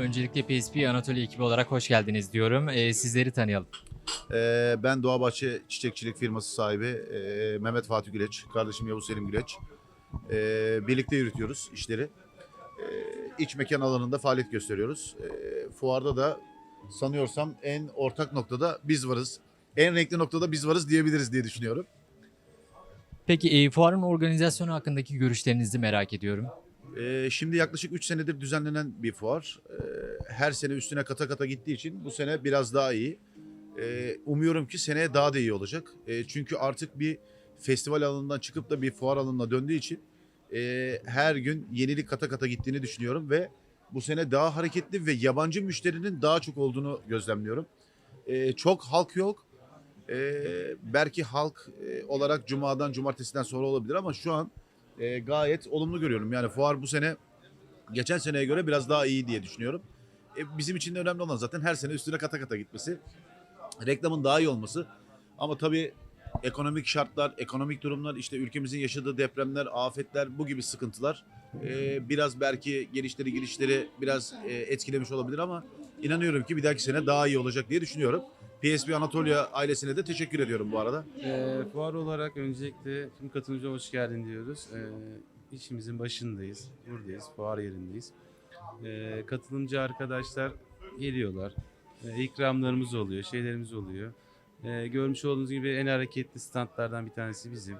öncelikle PSP Anatolia ekibi olarak hoş geldiniz diyorum. Ee, sizleri tanıyalım. Ee, ben Doğabahçe Çiçekçilik firması sahibi ee, Mehmet Fatih Güleç, kardeşim Yavuz Selim Güleç. Ee, birlikte yürütüyoruz işleri. Ee, iç mekan alanında faaliyet gösteriyoruz. Ee, fuarda da sanıyorsam en ortak noktada biz varız. En renkli noktada biz varız diyebiliriz diye düşünüyorum. Peki e, fuarın organizasyonu hakkındaki görüşlerinizi merak ediyorum. Ee, şimdi yaklaşık 3 senedir düzenlenen bir fuar. Ee, her sene üstüne kata kata gittiği için bu sene biraz daha iyi. Ee, umuyorum ki seneye daha da iyi olacak. Ee, çünkü artık bir festival alanından çıkıp da bir fuar alanına döndüğü için e, her gün yenilik kata kata gittiğini düşünüyorum ve bu sene daha hareketli ve yabancı müşterinin daha çok olduğunu gözlemliyorum. Ee, çok halk yok. Ee, belki halk e, olarak cumadan cumartesiden sonra olabilir ama şu an e, gayet olumlu görüyorum. Yani fuar bu sene geçen seneye göre biraz daha iyi diye düşünüyorum. E, bizim için de önemli olan zaten her sene üstüne kata kata gitmesi. Reklamın daha iyi olması. Ama tabii ekonomik şartlar, ekonomik durumlar, işte ülkemizin yaşadığı depremler, afetler bu gibi sıkıntılar e, biraz belki gelişleri gelişleri biraz e, etkilemiş olabilir ama inanıyorum ki bir dahaki sene daha iyi olacak diye düşünüyorum. PSP Anatolia ailesine de teşekkür ediyorum bu arada. Ee, fuar olarak öncelikle tüm katılımcılara hoş geldin diyoruz. Ee, işimizin başındayız, buradayız, fuar yerindeyiz. Ee, katılımcı arkadaşlar geliyorlar. Ee, ikramlarımız oluyor, şeylerimiz oluyor. Ee, görmüş olduğunuz gibi en hareketli standlardan bir tanesi bizim.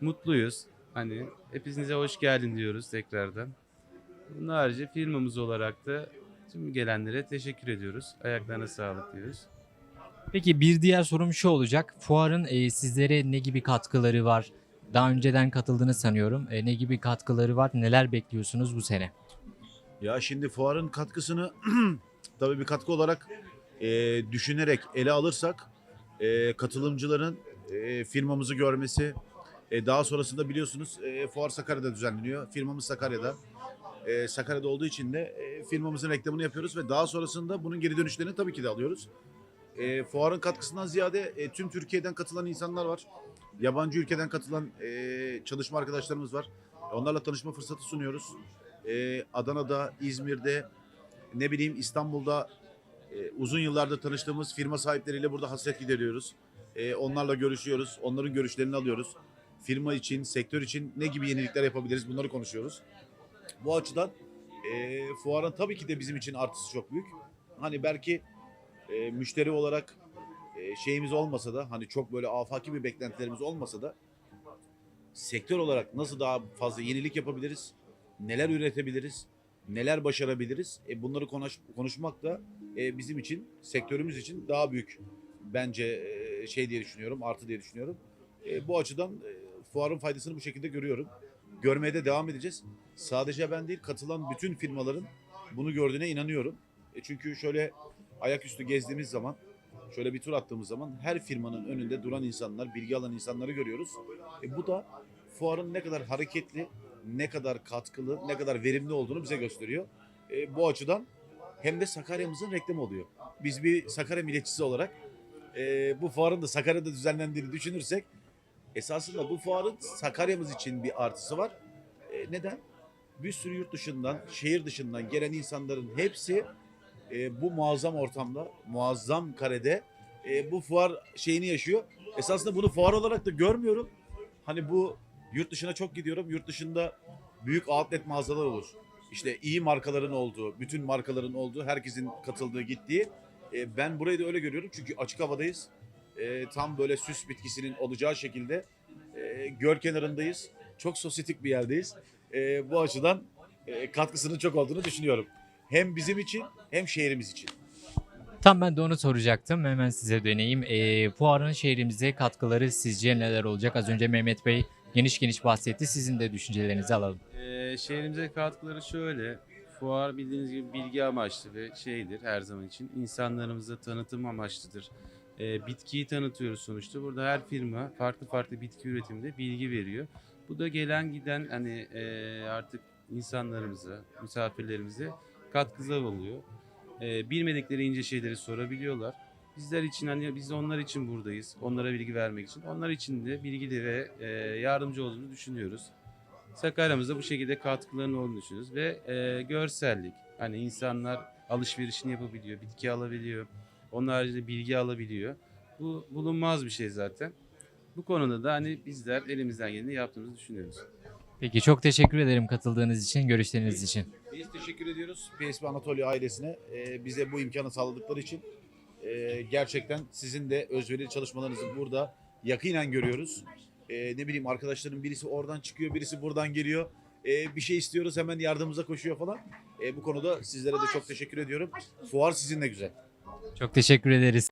Mutluyuz. Hani hepinize hoş geldin diyoruz tekrardan. Bunun harici firmamız olarak da tüm gelenlere teşekkür ediyoruz. Ayaklarına sağlık diyoruz. Peki bir diğer sorum şu olacak. Fuarın e, sizlere ne gibi katkıları var? Daha önceden katıldığını sanıyorum. E, ne gibi katkıları var? Neler bekliyorsunuz bu sene? Ya şimdi fuarın katkısını tabii bir katkı olarak e, düşünerek ele alırsak e, katılımcıların e, firmamızı görmesi, e, daha sonrasında biliyorsunuz e, fuar Sakarya'da düzenleniyor. Firmamız Sakarya'da. E, Sakarya'da olduğu için de e, firmamızın reklamını yapıyoruz ve daha sonrasında bunun geri dönüşlerini tabii ki de alıyoruz. E, fuarın katkısından ziyade e, tüm Türkiye'den katılan insanlar var. Yabancı ülkeden katılan e, çalışma arkadaşlarımız var. Onlarla tanışma fırsatı sunuyoruz. E, Adana'da, İzmir'de, ne bileyim İstanbul'da e, uzun yıllardır tanıştığımız firma sahipleriyle burada hasret gideriyoruz. E, onlarla görüşüyoruz, onların görüşlerini alıyoruz. Firma için, sektör için ne gibi yenilikler yapabiliriz bunları konuşuyoruz. Bu açıdan e, fuarın tabii ki de bizim için artısı çok büyük. Hani belki e, müşteri olarak e, şeyimiz olmasa da hani çok böyle afaki bir beklentilerimiz olmasa da sektör olarak nasıl daha fazla yenilik yapabiliriz? Neler üretebiliriz? Neler başarabiliriz? E, bunları konuş, konuşmak da e, bizim için, sektörümüz için daha büyük bence e, şey diye düşünüyorum, artı diye düşünüyorum. E, bu açıdan e, fuarın faydasını bu şekilde görüyorum. Görmeye de devam edeceğiz. Sadece ben değil, katılan bütün firmaların bunu gördüğüne inanıyorum. E, çünkü şöyle ayaküstü gezdiğimiz zaman, şöyle bir tur attığımız zaman her firmanın önünde duran insanlar, bilgi alan insanları görüyoruz. E, bu da fuarın ne kadar hareketli, ne kadar katkılı, ne kadar verimli olduğunu bize gösteriyor. E, bu açıdan hem de Sakarya'mızın reklamı oluyor. Biz bir Sakarya milletçisi olarak e, bu fuarın da Sakarya'da düzenlendiğini düşünürsek esasında bu fuarın Sakarya'mız için bir artısı var. E, neden? Bir sürü yurt dışından, şehir dışından gelen insanların hepsi e, bu muazzam ortamda, muazzam karede e, bu fuar şeyini yaşıyor. Esasında bunu fuar olarak da görmüyorum. Hani bu yurt dışına çok gidiyorum. Yurt dışında büyük outlet mağazalar olur. İşte iyi markaların olduğu, bütün markaların olduğu, herkesin katıldığı, gittiği. E, ben burayı da öyle görüyorum çünkü açık havadayız. E, tam böyle süs bitkisinin olacağı şekilde e, göl kenarındayız. Çok sosyetik bir yerdeyiz. E, bu açıdan e, katkısının çok olduğunu düşünüyorum. Hem bizim için hem şehrimiz için. Tam ben de onu soracaktım. Hemen size döneyim. E, fuarın şehrimize katkıları sizce neler olacak? Az önce Mehmet Bey geniş geniş bahsetti. Sizin de düşüncelerinizi alalım. Ee, şehrimize katkıları şöyle. Fuar bildiğiniz gibi bilgi amaçlı ve şeydir her zaman için. İnsanlarımıza tanıtım amaçlıdır. Ee, bitkiyi tanıtıyoruz sonuçta. Burada her firma farklı farklı bitki üretiminde bilgi veriyor. Bu da gelen giden hani e, artık insanlarımıza, misafirlerimize katkılar oluyor. Ee, bilmedikleri ince şeyleri sorabiliyorlar. Bizler için hani biz onlar için buradayız. Onlara bilgi vermek için. Onlar için de bilgili ve e, yardımcı olduğunu düşünüyoruz. Sakarya'mızda bu şekilde katkılarının olduğunu düşünüyoruz ve e, görsellik. Hani insanlar alışverişini yapabiliyor, bitki alabiliyor. Onun haricinde bilgi alabiliyor. Bu bulunmaz bir şey zaten. Bu konuda da hani bizler elimizden geleni yaptığımızı düşünüyoruz. Peki çok teşekkür ederim katıldığınız için, görüşleriniz için. Biz teşekkür ediyoruz PSP Anatolia ailesine e, bize bu imkanı sağladıkları için. E, gerçekten sizin de özverili çalışmalarınızı burada yakinen görüyoruz. E, ne bileyim arkadaşların birisi oradan çıkıyor, birisi buradan geliyor. E, bir şey istiyoruz hemen yardımımıza koşuyor falan. E, bu konuda sizlere de çok teşekkür ediyorum. Fuar sizinle güzel. Çok teşekkür ederiz.